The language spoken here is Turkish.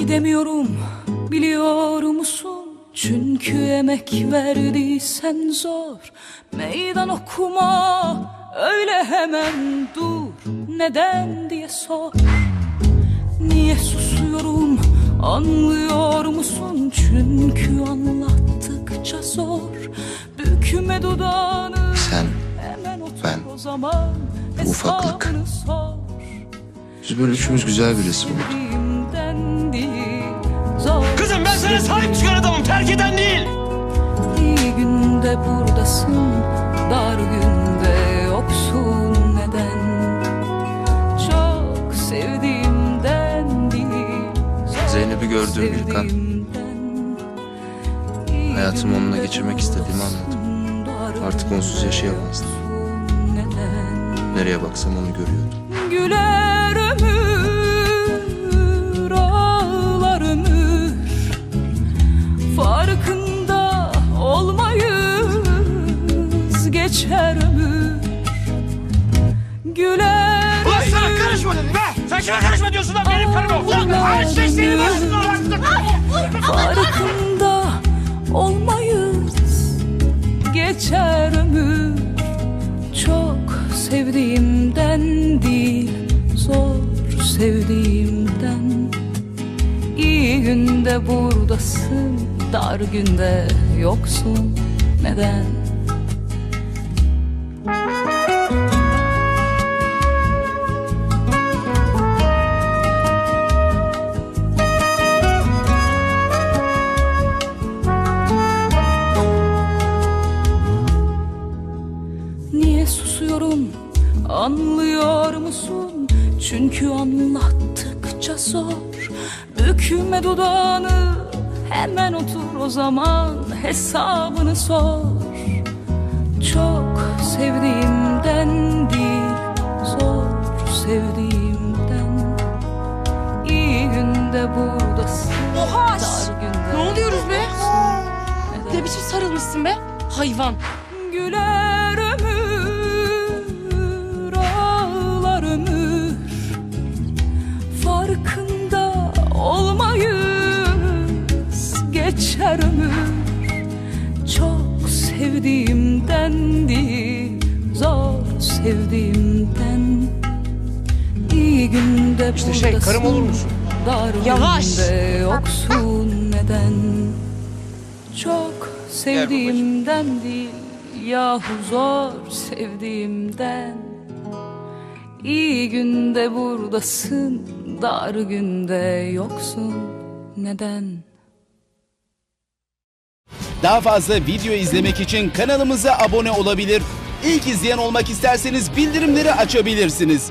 Biliyorum, biliyor musun? Çünkü emek verdiysen zor. Meydan okuma öyle hemen dur. Neden diye sor. Niye susuyorum? Anlıyor musun? Çünkü anlattıkça zor. Bükme dudağını. Sen, hemen otur ben, o zaman. bu ufaklık. Biz böyle üçümüz güzel bir resim olduk. Sana sahip çıkan adamım terk eden değil. İyi günde buradasın, dar günde yoksun neden? Çok sevdiğimden değil, Zeynep'i gördüğüm ilk an, hayatımı onunla geçirmek istediğimi dar Artık onsuz yaşayamazdım. Nereye baksam onu görüyordum. Güler geçer ömür. Güler Ulan sana karışma dedim. Be. Sen kime karışma diyorsun lan benim karıma. Ulan her şey senin başına farkında olmayız. Geçer ömür. Çok sevdiğimden değil zor sevdiğimden. İyi günde buradasın dar günde yoksun. Neden? Niye susuyorum? Anlıyor musun? Çünkü anlattıkça zor. Bükme dudağını hemen otur o zaman hesabını sor buradasın Oha! Ne oluyoruz be? Ne biçim sarılmışsın be? Hayvan. Güler ömür, ağlar ömür Farkında olmayız geçer ömür Çok sevdiğimden değil, zor sevdiğimden İyi günde İşte şey, karım olur musun? Dar Yavaş. yoksun neden? Çok sevdiğimden değil yahu zor sevdiğimden İyi günde buradasın dar günde yoksun neden? Daha fazla video izlemek için kanalımıza abone olabilir. İlk izleyen olmak isterseniz bildirimleri açabilirsiniz.